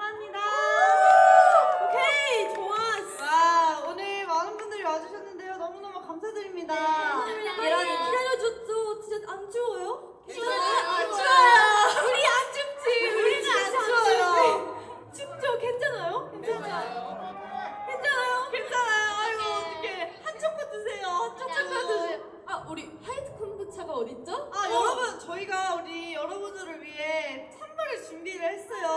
민지라고 합니다. 오케이, 좋았어. 와, 오늘 많은 분들이 와주셨는데요. 너무너무 감사드립니다. 감사합니다. 이런 기다려줬죠. 진짜 안 추워요? 추워요. 안 추워요. 우리 안 춥지. 우리는 안 추워요. 춥죠? 괜찮아요? 괜찮아요. 괜찮아요? 괜찮아요. 아이고, 어떡해. 한 초코 드세요. 한 초코 드세요. 아, 우리 화이트 콤부차가 어딨죠? 아, 여러분, 저희가 우리 여러분들을 위해 찬물을 준비를 했어요.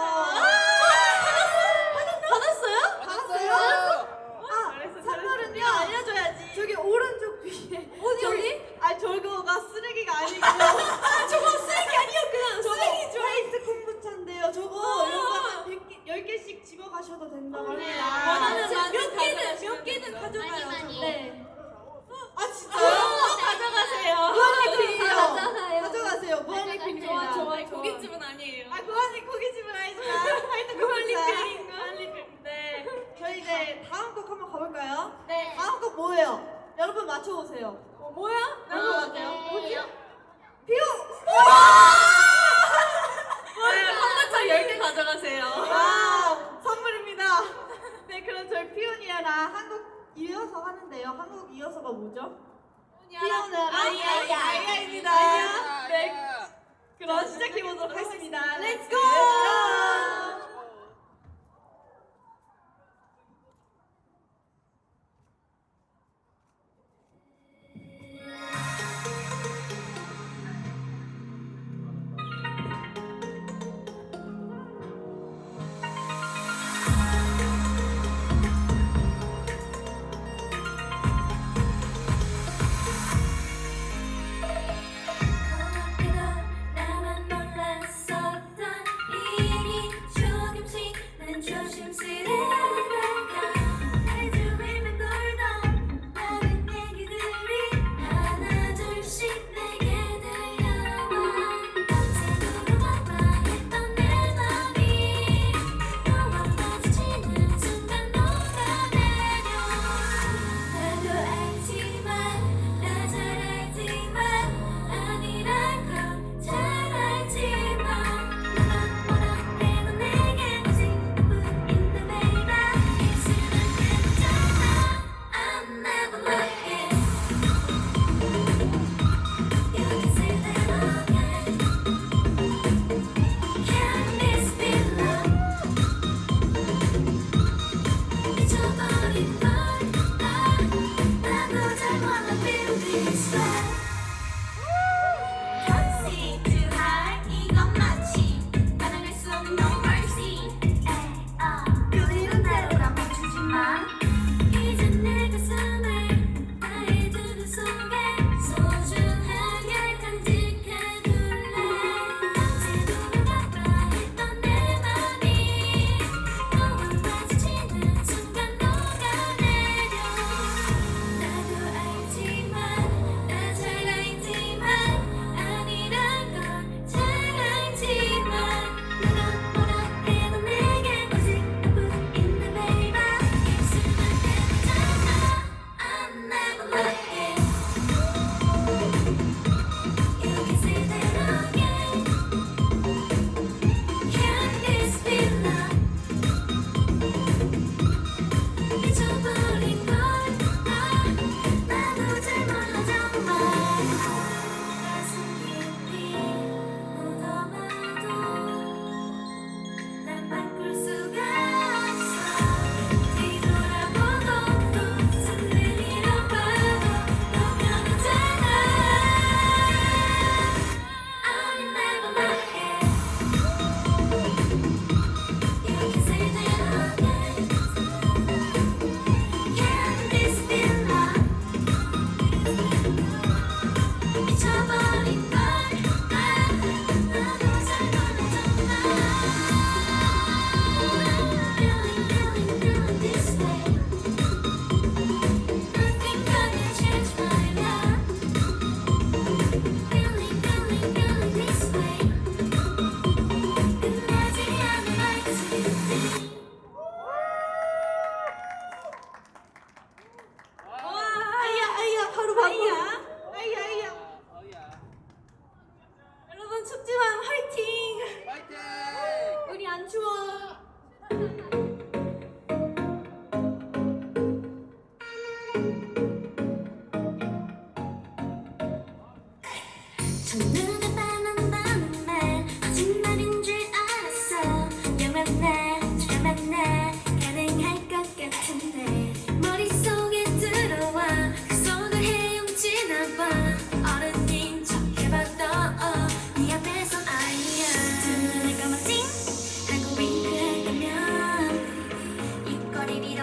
받았어요? 받았어요? 아, 찬물은요, 알려줘야지. 저기 오른쪽 뒤에. 어디, 저기- 어디? 아, 저거가 쓰레기가 아니고. 아, 저거 쓰레기 아니었구나. 쓰레기죠. 화이트 콤부차인데요. 저거 이거 한 100개, 10개씩 집어 가셔도 된다고 합니다. 원하는 자, 만큼 몇 개는, 가져가시면 몇 개는 됩니다. 가져가요. 많이, 많이. 저거. 네. 아, 진짜요? 어, 가져가세요. 무한리필이에요. 가져가요. 가져가세요. 무한리필입니다. 좋아, 좋아, 좋아. 고깃집은 아니에요. 아, 무한리 고깃집은 아니지만 화이트 무한리필인 콤부차. 무한리필. 네. 저희 이제 다음 곡 한번 가볼까요? 네. 다음 곡 뭐예요? 맞춰보세요. 어, 뭐야? 아, 맞아요? 네. 뭐지? 뷰! 네, 콤부차 10개 가져가세요. 와 선물입니다. 네 그럼 저희 피오니아랑 한국 이어서 하는데요. 한국 이어서가 뭐죠? 피오니아랑 아이야, 아이야입니다. 아이야. 네 그럼 시작해보도록 하겠습니다. 렛츠 고! 고맙게도 나만 몰랐었던 일이 좀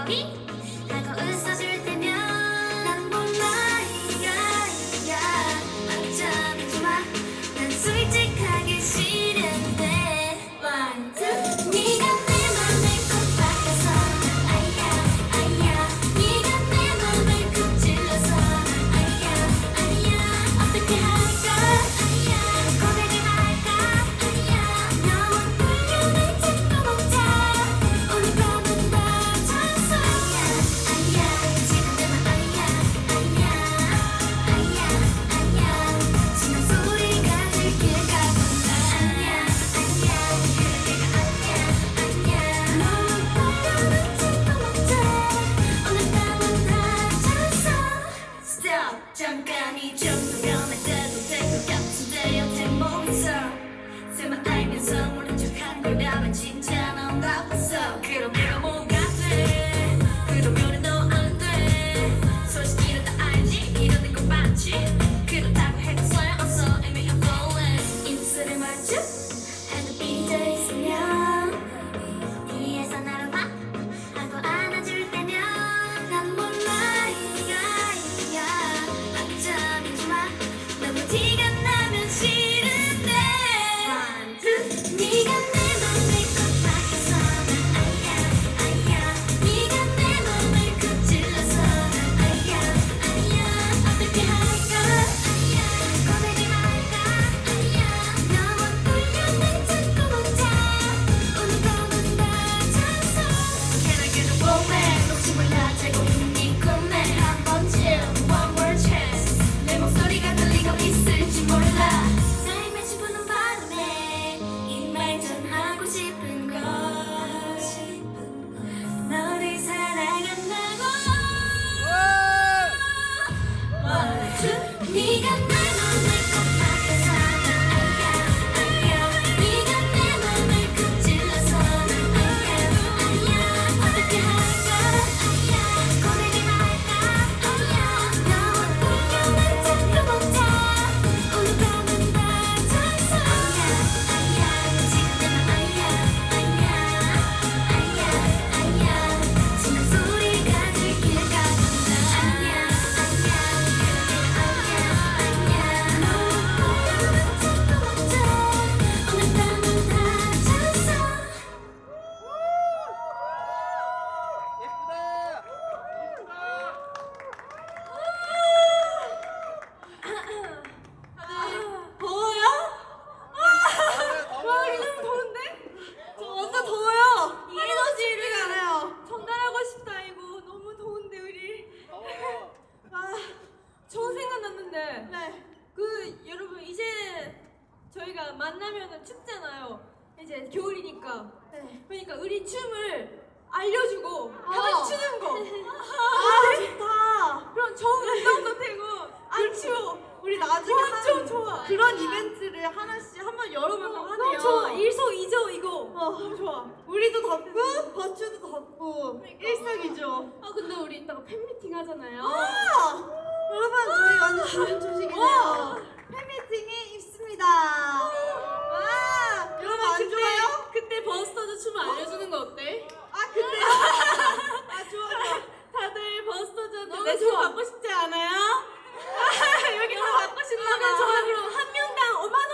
より」 좋아. 그런 이벤트를 하나씩 한번 열어보고 하네요. 너무 좋아. 일석이조 이거. 어, 너무 좋아. 우리도 덥고 버추도 덥고 그러니까. 일석이조. 아 근데 우리 이따가 팬미팅 하잖아요. 아! 여러분 저희 아! 완전 좋은 소식이네요. 팬미팅이 있습니다. 와! 아, 여러분 안 그때, 좋아요? 그때 버스터즈 춤을 알려주는 거 어때? 아 그때. 아 좋아 좋아. 다들 버스터즈한테 너무 내춤 좋아. 받고 싶지 않아요? 여기 다 바꾸신다면 저는 한 명당 5만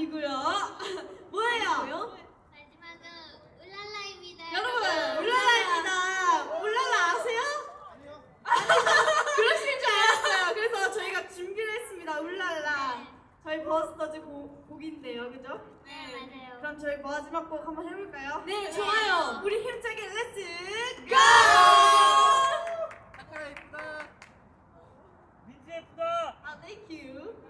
아니고요. 뭐예요? 마지막은 울랄라입니다. 여러분 울랄라입니다. 울랄라 아세요? 그러실 줄 알았어요. 그래서 저희가 준비를 했습니다. 울랄라. 네. 저희 버스터즈 곡인데요, 그죠? 네, 맞아요. 그럼 저희 마지막 곡 한번 해볼까요? 네, 네. 좋아요. 우리 힘차게 렛츠 고! 됐다. 민지 예쁘다. 아, 땡큐.